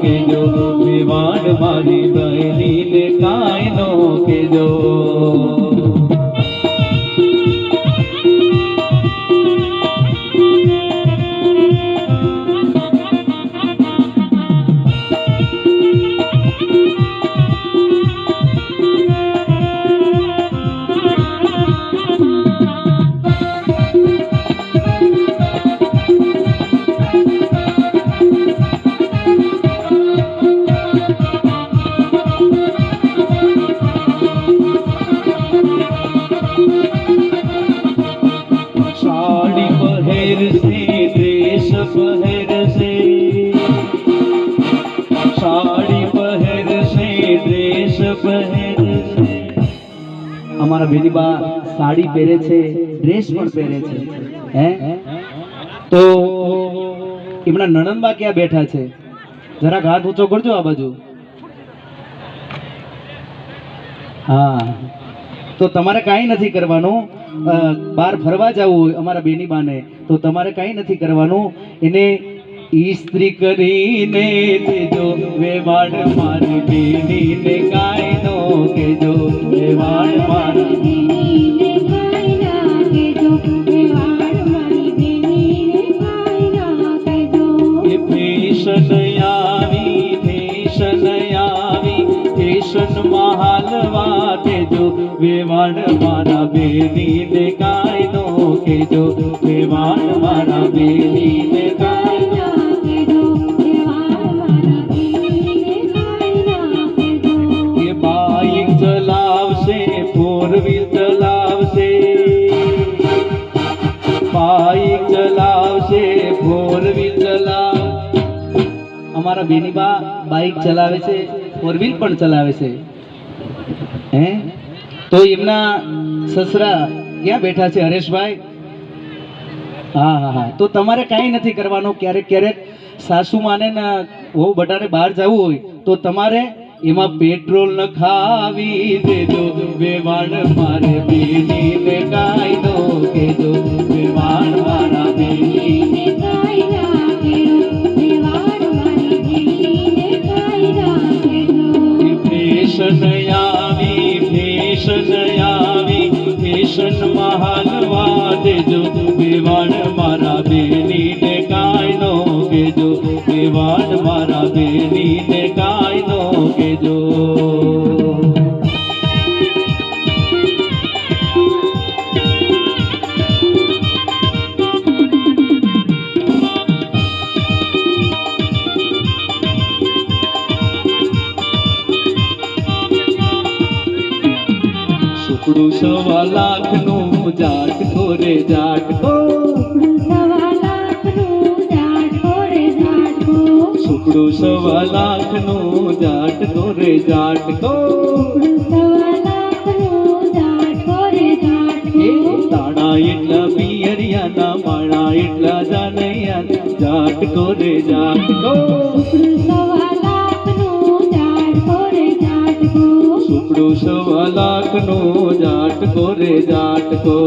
કેજો વિવાડ મારી બહેનીને કાંઈ નો કેજો અમારા બેનીબા સાડી પહેરે છે ડ્રેસ પણ પહેરે છે. હે? તો એમના નણંદબા ક્યાં બેઠા છે? જરા હાથ ઊંચો કરજો આ બાજુ. હા. તો તમારે કાંઈ નથી કરવાનું. બહાર ફરવા જવું હોય અમારા બેની બાને તો તમારે કાંઈ નથી કરવાનું. એને ઈસ્ત્રી કરીને દેજો વેવાડ મારી બેનીને કાંઈ નો કેજો મારી એ આવી ફેશન મહાલવા દેજો વેવાડ મારા બેનીને કાંઈ નો કેજો વેવાણ મારા બેનીને ચલાવશે ફોર વ્હીલ અમારા બેનીબા બાઈક ચલાવે છે ફોર વ્હીલ પણ ચલાવે છે. હે? તો એમના સસરા ક્યાં બેઠા છે, હરેશભાઈ? હા હા હા. તો તમારે કાંઈ નથી કરવાનું. ક્યારેક ક્યારેક સાસુ માને ને વહુ બટાને બહાર જવું હોય, તો તમારે એમાં પેટ્રોલ નખાવી દેજો. વેવાણ મારે કાંઈ નો કેજો. વેવાણ મારા બેની મારા બેની ને કાયદો કેજો વેવાણ મારા બેની ને કાયદો કેજો સુકડું સવા લાખનું જાટકો જાટ. જાટકો સુકડું સવા લાખનું જાટકો રે જાટકો તાણા એટલા પિયરિયાના, માણા એટલા જાનૈયા જાટકો રે જાટકો સુકડું સવા લાખનું જાટકો રે જાટકો